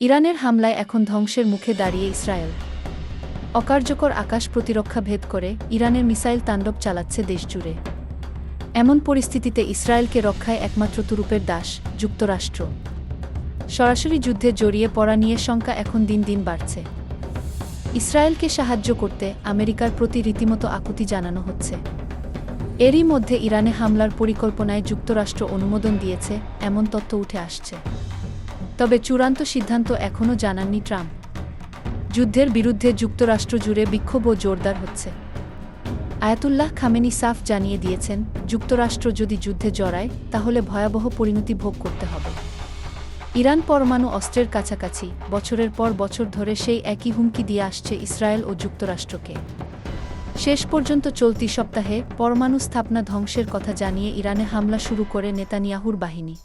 ইরানের হামলায় এখন ধ্বংসের মুখে দাঁড়িয়ে ইসরায়েল। অকার্যকর আকাশ প্রতিরক্ষা ভেদ করে ইরানের মিসাইল তাণ্ডব চালাচ্ছে দেশজুড়ে। এমন পরিস্থিতিতে ইসরায়েলকে রক্ষায় একমাত্র তুরুপের দাস, যুক্তরাষ্ট্র। সরাসরি যুদ্ধে জড়িয়ে পড়া নিয়ে শঙ্কা এখন দিন দিন বাড়ছে। ইসরায়েলকে সাহায্য করতে আমেরিকার প্রতি রীতিমতো আকুতি জানানো হচ্ছে। এরই মধ্যে ইরানে হামলার পরিকল্পনায় যুক্তরাষ্ট্র অনুমোদন দিয়েছে, এমন তথ্য উঠে আসছে। তবে চূড়ান্ত সিদ্ধান্ত এখনও জানাননি ট্রাম্প। যুদ্ধের বিরুদ্ধে যুক্তরাষ্ট্র জুড়ে বিক্ষোভও জোরদার হচ্ছে। আয়াতুল্লাহ খামেনি সাফ জানিয়ে দিয়েছেন, যুক্তরাষ্ট্র যদি যুদ্ধে জড়ায়, তাহলে ভয়াবহ পরিণতি ভোগ করতে হবে। ইরান পরমাণু অস্ত্রের কাছাকাছি, বছরের পর বছর ধরে সেই একই হুমকি দিয়ে আসছে ইসরায়েল ও যুক্তরাষ্ট্রকে। শেষ পর্যন্ত চলতি সপ্তাহে পরমাণু স্থাপনা ধ্বংসের কথা জানিয়ে ইরানে হামলা শুরু করে নেতানিয়াহুর বাহিনী।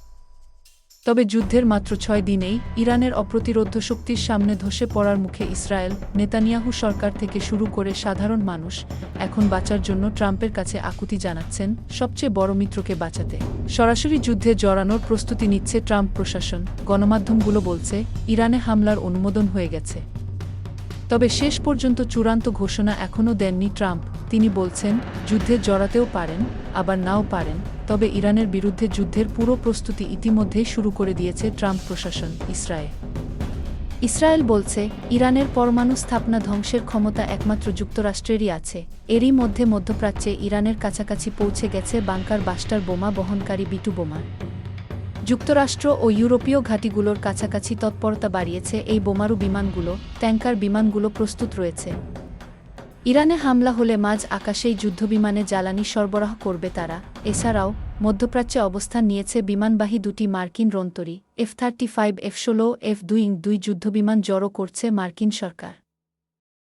তবে যুদ্ধের মাত্র ছয় দিনেই ইরানের অপ্রতিরোধ্য শক্তির সামনে ধসে পড়ার মুখে ইসরায়েল, নেতানিয়াহু সরকার থেকে শুরু করে সাধারণ মানুষ এখন বাঁচার জন্য ট্রাম্পের কাছে আকুতি জানাচ্ছেন সবচেয়ে বড় মিত্রকে বাঁচাতে। সরাসরি যুদ্ধে জড়ানোর প্রস্তুতি নিচ্ছে ট্রাম্প প্রশাসন। গণমাধ্যমগুলো বলছে, ইরানে হামলার অনুমোদন হয়ে গেছে। তবে শেষ পর্যন্ত চূড়ান্ত ঘোষণা এখনও দেননি ট্রাম্প। তিনি বলছেন, যুদ্ধে জড়াতেও পারেন আবার নাও পারেন, তবে ইরানের বিরুদ্ধে যুদ্ধের পুরো প্রস্তুতি ইতিমধ্যেই শুরু করে দিয়েছে ট্রাম্প প্রশাসন, ইসরায়েল। ইসরায়েল বলছে, ইরানের পরমাণু স্থাপনা ধ্বংসের ক্ষমতা একমাত্র যুক্তরাষ্ট্রেরই আছে। এরই মধ্যে মধ্যপ্রাচ্যে ইরানের কাছাকাছি পৌঁছে গেছে বাংকার বাস্টার বোমা বহনকারী বিটু বোমা। যুক্তরাষ্ট্র ও ইউরোপীয় ঘাঁটিগুলোর কাছাকাছি তৎপরতা বাড়িয়েছে এই বোমারু বিমানগুলো, ট্যাঙ্কার বিমানগুলো প্রস্তুত রয়েছে। ইরানে হামলা হলে মাঝ আকাশেই যুদ্ধবিমানে জ্বালানি সরবরাহ করবে তারা। এছাড়াও, মধ্যপ্রাচ্যে অবস্থান নিয়েছে বিমানবাহী দুটি মার্কিন রন্তরী এফ থার্টি ফাইভ, এফ ষোলো, এফ দুই দুই যুদ্ধবিমান জড়ো করছে মার্কিন সরকার।